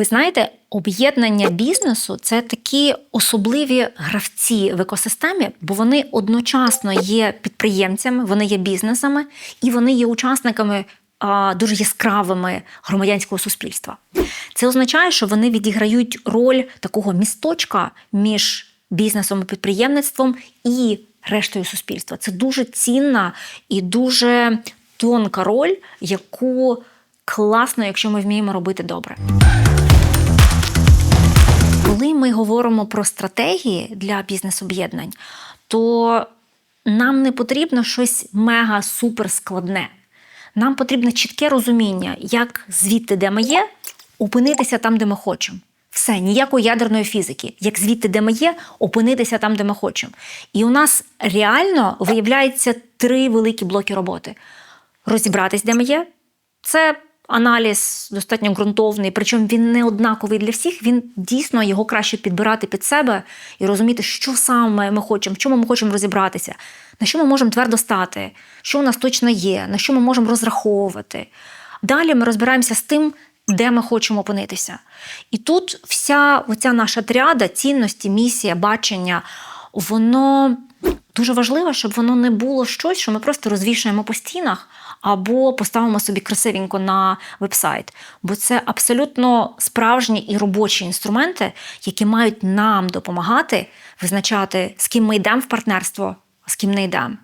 Ви знаєте, об'єднання бізнесу це такі особливі гравці в екосистемі, бо вони одночасно є підприємцями, вони є бізнесами і вони є учасниками а, дуже яскравими громадянського суспільства. Це означає, що вони відіграють роль такого місточка між бізнесом і підприємництвом і рештою суспільства. Це дуже цінна і дуже тонка роль, яку класно, якщо ми вміємо робити добре. Коли ми говоримо про стратегії для бізнес-об'єднань, то нам не потрібно щось мега супер складне. Нам потрібно чітке розуміння, як звідти, де ми є, опинитися там, де ми хочемо. Все, ніякої ядерної фізики. Як звідти, де ми є, опинитися там, де ми хочемо. І у нас реально виявляється три великі блоки роботи: розібратись, де ми є. Це аналіз достатньо ґрунтовний, причому він не однаковий для всіх. Він дійсно його краще підбирати під себе і розуміти, що саме ми хочемо, в чому ми хочемо розібратися, на що ми можемо твердо стати, що у нас точно є, на що ми можемо розраховувати. Далі ми розбираємося з тим, де ми хочемо опинитися. І тут вся оця наша тріада, цінності, місія, бачення, воно дуже важливо, щоб воно не було щось, що ми просто розвішуємо по стінах або поставимо собі красивенько на вебсайт. Бо це абсолютно справжні і робочі інструменти, які мають нам допомагати визначати, з ким ми йдемо в партнерство, а з ким не йдемо.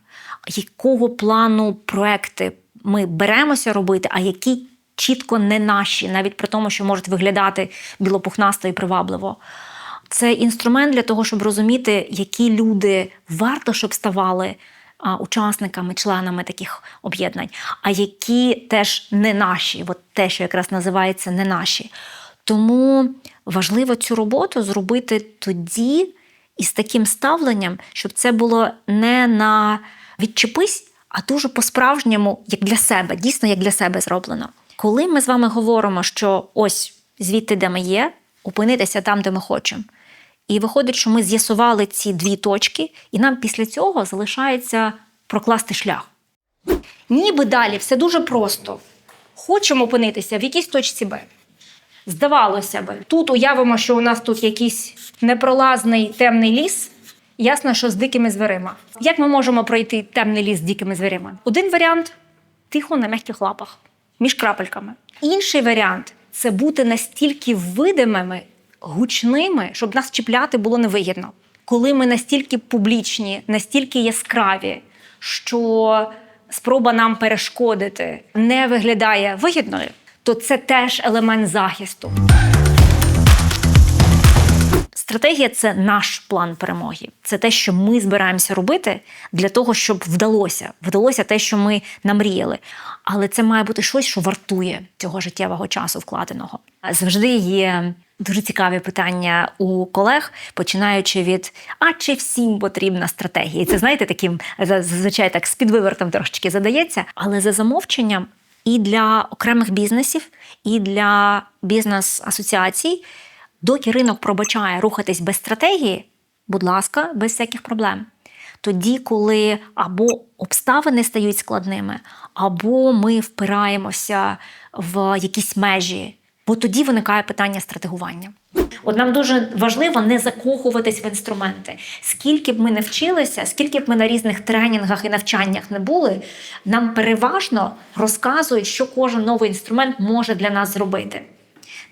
Якого плану проекти ми беремося робити, а які чітко не наші, навіть при тому, що можуть виглядати білопухнасто і привабливо. Це інструмент для того, щоб розуміти, які люди варто, щоб ставали а, учасниками, членами таких об'єднань, а які теж не наші, от те, що якраз називається не наші. Тому важливо цю роботу зробити тоді із таким ставленням, щоб це було не на відчепись, а дуже по-справжньому, як для себе, дійсно як для себе зроблено. Коли ми з вами говоримо, що ось звідти, де ми є, опинитися там, де ми хочемо. І виходить, що ми з'ясували ці дві точки, і нам після цього залишається прокласти шлях. Ніби далі все дуже просто. Хочемо опинитися в якійсь точці Б. Здавалося би, тут уявимо, що у нас тут якийсь непролазний темний ліс. Ясно, що з дикими звірима. Як ми можемо пройти темний ліс з дикими звірима? Один варіант тихо на м'яких лапах, між крапельками. Інший варіант це бути настільки видимими, гучними, щоб нас чіпляти було невигідно. Коли ми настільки публічні, настільки яскраві, що спроба нам перешкодити не виглядає вигідною, то це теж елемент захисту. Стратегія це наш план перемоги. Це те, що ми збираємося робити для того, щоб вдалося. Вдалося те, що ми намріяли. Але це має бути щось, що вартує цього життєвого часу вкладеного. Завжди є дуже цікаві питання у колег, починаючи від а чи всім потрібна стратегія? І це знаєте, таким зазвичай так з підвивертом трошечки задається, але за замовченням і для окремих бізнесів, і для бізнес-асоціацій. Доки ринок пробачає рухатись без стратегії, будь ласка, без всяких проблем. Тоді, коли або обставини стають складними, або ми впираємося в якісь межі, бо тоді виникає питання стратегування. От нам дуже важливо не закохуватись в інструменти. Скільки б ми не вчилися, скільки б ми на різних тренінгах і навчаннях не були, нам переважно розказують, що кожен новий інструмент може для нас зробити.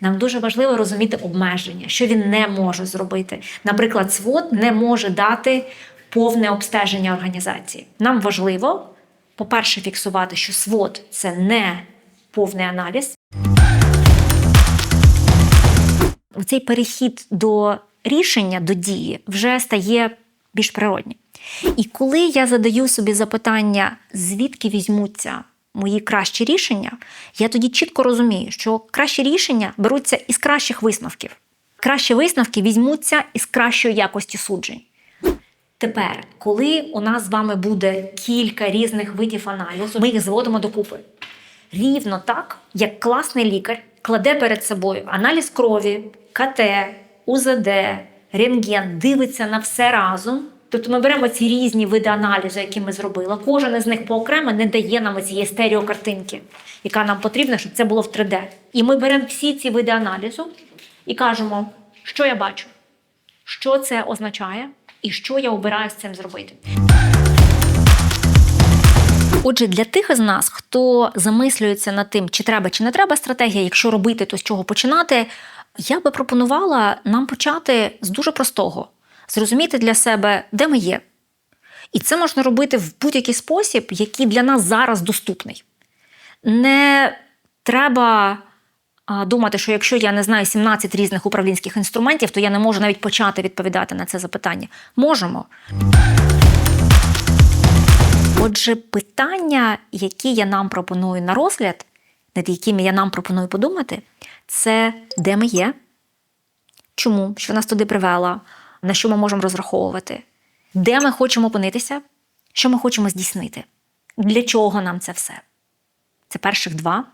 Нам дуже важливо розуміти обмеження, що він не може зробити. Наприклад, СВОД не може дати повне обстеження організації. Нам важливо, по-перше, фіксувати, що СВОД це не повний аналіз. Цей перехід до рішення, до дії вже стає більш природнім. І коли я задаю собі запитання, звідки візьмуться мої кращі рішення, я тоді чітко розумію, що кращі рішення беруться із кращих висновків. Кращі висновки візьмуться із кращої якості суджень. Тепер, коли у нас з вами буде кілька різних видів аналізу, ми їх зводимо докупи. Рівно так, як класний лікар кладе перед собою аналіз крові, КТ, УЗД, рентген, дивиться на все разом, Тобто ми беремо ці різні види аналізу, які ми зробили. Кожен із них поокремо не дає нам цієї стереокартинки, яка нам потрібна, щоб це було в 3D. І ми беремо всі ці види аналізу і кажемо, що я бачу, що це означає, і що я обираю з цим зробити. Отже, для тих із нас, хто замислюється над тим, чи треба чи не треба стратегія, якщо робити, то з чого починати, я би пропонувала нам почати з дуже простого: зрозуміти для себе, де ми є. І це можна робити в будь-який спосіб, який для нас зараз доступний. Не треба думати, що якщо я не знаю 17 різних управлінських інструментів, то я не можу навіть почати відповідати на це запитання. Можемо. Отже, питання, які я нам пропоную на розгляд, над якими я нам пропоную подумати, це де ми є, чому, що нас туди привела, на що ми можемо розраховувати, де ми хочемо опинитися, що ми хочемо здійснити, для чого нам це все. Це перших два.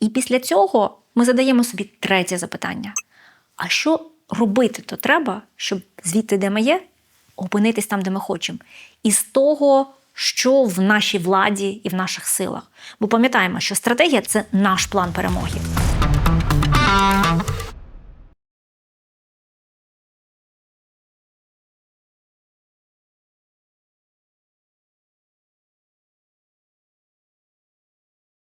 І після цього ми задаємо собі третє запитання: а що робити то треба, щоб звідти, де ми є, опинитись там, де ми хочемо, і з того, що в нашій владі і в наших силах. Бо пам'ятаємо, що стратегія це наш план перемоги.